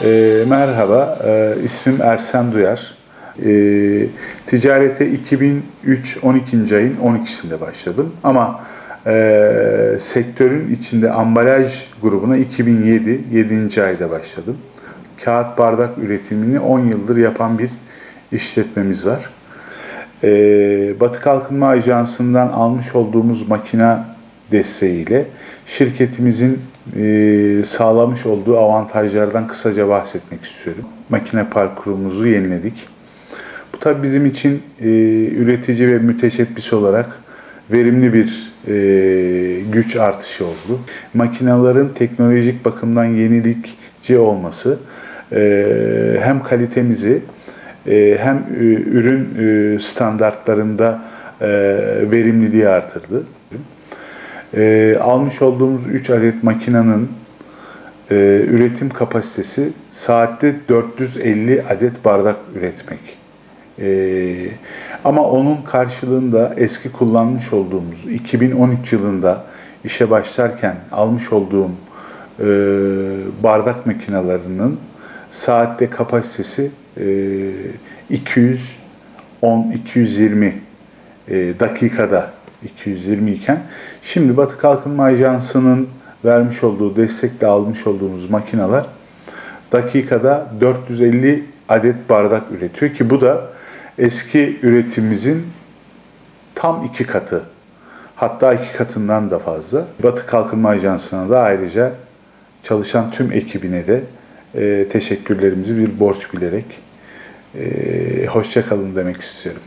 E, merhaba, e, ismim Ersen Duyar. E, ticarete 2003 12. ayın 12'sinde başladım ama e, sektörün içinde ambalaj grubuna 2007 7. ayda başladım. Kağıt bardak üretimini 10 yıldır yapan bir işletmemiz var. E, Batı Kalkınma Ajansı'ndan almış olduğumuz makina desteğiyle şirketimizin e, sağlamış olduğu avantajlardan kısaca bahsetmek istiyorum. Makine parkurumuzu yeniledik. Bu tabii bizim için e, üretici ve müteşebbis olarak verimli bir e, güç artışı oldu. Makinelerin teknolojik bakımdan yenilikçi olması e, hem kalitemizi e, hem e, ürün e, standartlarında e, verimliliği artırdı. E, almış olduğumuz 3 adet makinenin e, üretim kapasitesi saatte 450 adet bardak üretmek. E, ama onun karşılığında eski kullanmış olduğumuz 2013 yılında işe başlarken almış olduğum e, bardak makinelerinin saatte kapasitesi e, 210-220 e, dakikada 220 iken şimdi Batı Kalkınma Ajansı'nın vermiş olduğu destekle almış olduğumuz makineler dakikada 450 adet bardak üretiyor ki bu da eski üretimimizin tam iki katı. Hatta iki katından da fazla. Batı Kalkınma Ajansı'na da ayrıca çalışan tüm ekibine de e, teşekkürlerimizi bir borç bilerek e, hoşça kalın demek istiyorum.